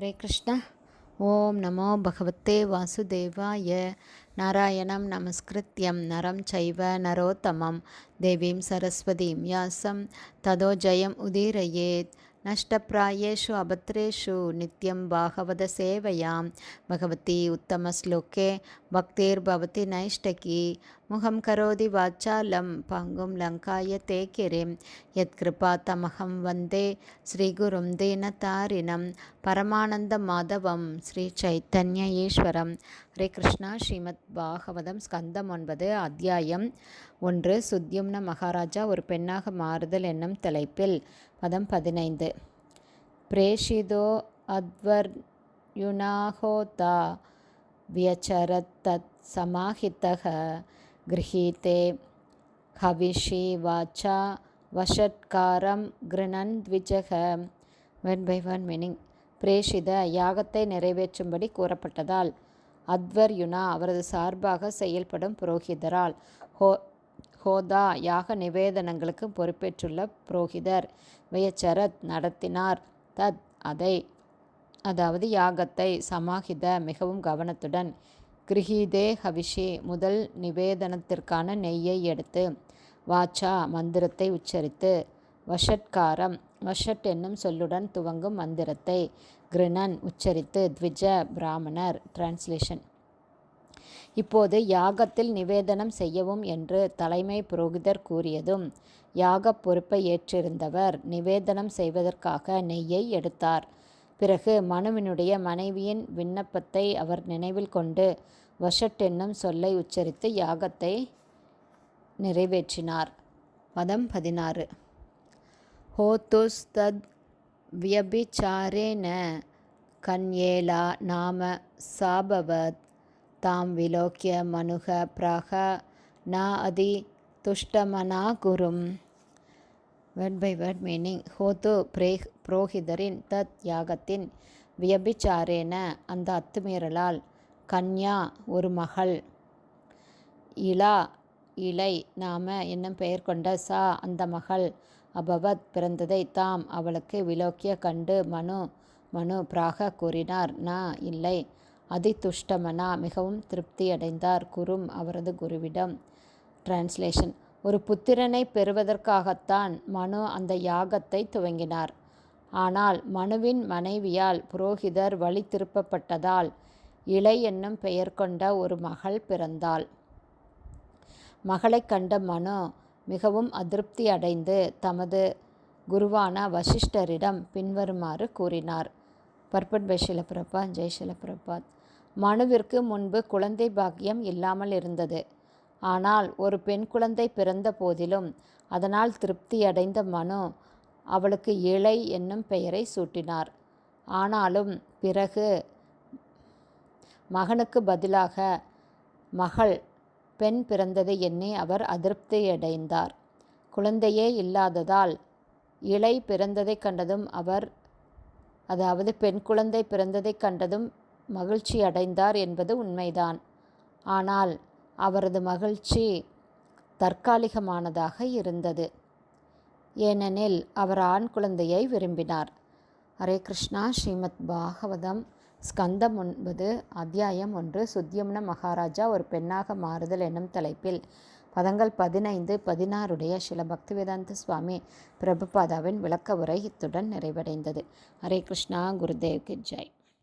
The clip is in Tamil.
ஹரே கிருஷ்ணா. ஓம் நமோ பகவத்தே வாசுதேவாய. நாராயணம் நமஸ்கிருத்யம். நரம் சைவ நரோத்தமம். தேவீம் சரஸ்வதீம் யாசம். ததோ ஜயம் உதீரயேத். நஷ்டப்பிராயேஷு அபத்ரேஷு. நித்யம் பாகவத சேவையாம். பகவதி உத்தம ஸ்லோகே. பக்தேர்பவதி நைஷ்டகி. முகம் கரோதி வாச்சாலம் பங்கும் லங்காய தேக்கிரிம். யத்கிருபா தமகம் வந்தே ஸ்ரீகுரும் தீனதாரிணம் பரமானந்த மாதவம் ஸ்ரீ சைத்தன்ய ஈஸ்வரம். ஹரே கிருஷ்ணா ஸ்ரீமத் பாகவதம் ஸ்கந்தம் ஒன்பது அத்தியாயம் ஒன்று. சுத்யும்ன மகாராஜா ஒரு பெண்ணாக மாறுதல் என்னும் தலைப்பில். பதம் பதினைந்து. பிரேஷிதோ அத்வர் அத்வர்யுனாஹோதா வியச்சரத் தத் சமாஹித்தக கிரகீதே ஹவிஷி வாச்சா வஷட்காரம் கிருணன் த்விஜக பை ஒன் மீனிங் பிரேஷித யாகத்தை நிறைவேற்றும்படி கூறப்பட்டதால் அத்வர்யுனா அவரது சார்பாக செயல்படும் புரோகிதரால் ஹோ ஹோதா யாக நிவேதனங்களுக்கு பொறுப்பேற்றுள்ள புரோகிதர் வியச்சரத் நடத்தினார். தத் அதை அதாவது யாகத்தை சமாஹித மிகவும் கவனத்துடன் கிருஹீதே ஹவிஷி முதல் நிவேதனத்திற்கான நெய்யை எடுத்து வாச்சா மந்திரத்தை உச்சரித்து வஷட்காரம் வஷட் என்னும் சொல்லுடன் துவங்கும் மந்திரத்தை கிருணன் உச்சரித்து த்விஜ பிராமணர் டிரான்ஸ்லேஷன் இப்போது யாகத்தில் நிவேதனம் செய்யவும் என்று தலைமை புரோகிதர் கூறியதும் யாகப் பொறுப்பை ஏற்றிருந்தவர் நிவேதனம் செய்வதற்காக நெய்யை எடுத்தார். பிறகு மனுவினுடைய மனைவியின் விண்ணப்பத்தை அவர் நினைவில் கொண்டு வஷட் என்னும் சொல்லை உச்சரித்து யாகத்தை நிறைவேற்றினார். பதம் பதினாறு. ஹோத்துஸ் தத் வியபிச்சாரேன கன்யேலா நாம சாபவத் தாம் விலோக்கிய மனுக பிராக நா அதி துஷ்டமனா குரும் வேர்ட் பை வேர்ட் மீனிங் ஹோது பிரே புரோஹிதரின் தத் யாகத்தின் வியபிச்சாரேன அந்த அத்துமீறலால். கன்யா ஒரு மகள். இலா இலை நாம என்னும் பெயர் கொண்ட சா அந்த மகள். அபவத் பிறந்ததை தாம் அவளுக்கு விலோக்கிய கண்டு மனு மனு பிராக கூறினார். நா இல்லை. அதிதுஷ்டமனா மிகவும் திருப்தியடைந்தார் குரும் அவரது குருவிடம். டிரான்ஸ்லேஷன் ஒரு புத்திரனை பெறுவதற்காகத்தான் மனு அந்த யாகத்தை துவங்கினார். ஆனால் மனுவின் மனைவியால் புரோகிதர் வழி திருப்பப்பட்டதால் இலை என்னும் பெயர் கொண்ட ஒரு மகள் பிறந்தாள். மகளைக் கண்ட மனு மிகவும் அதிருப்தி அடைந்து தமது குருவான வசிஷ்டரிடம் பின்வருமாறு கூறினார். பர்பட் பை ஷிலபிரபாத் ஜெய் மனுவிற்கு முன்பு குழந்தை பாக்கியம் இல்லாமல் இருந்தது. ஆனால் ஒரு பெண் குழந்தை பிறந்த போதிலும் அதனால் திருப்தி அடைந்த மனு அவளுக்கு இளை என்னும் பெயரை சூட்டினார். ஆனாலும் பிறகு மகனுக்கு பதிலாக மகள் பெண் பிறந்ததை எண்ணி அவர் அதிருப்தியடைந்தார் குழந்தையே இல்லாததால் இலை பிறந்ததைக் கண்டதும் அவர் அதாவது பெண் குழந்தை பிறந்ததை கண்டதும் மகிழ்ச்சி அடைந்தார் என்பது உண்மைதான். ஆனால் அவரது மகிழ்ச்சி தற்காலிகமானதாக இருந்தது. ஏனெனில் அவர் ஆண் குழந்தையை விரும்பினார். ஹரே கிருஷ்ணா ஸ்ரீமத் பாகவதம் ஸ்கந்தம் ஒன்பது அத்தியாயம் ஒன்று சுத்தியம்ன மகாராஜா ஒரு பெண்ணாக மாறுதல் என்னும் தலைப்பில் பதங்கள் பதினைந்து பதினாறுடைய சில பக்திவேதாந்த சுவாமி பிரபுபாதாவின் விளக்க உரை இத்துடன் நிறைவடைந்தது. ஹரே கிருஷ்ணா குருதேவ் ஜெய்.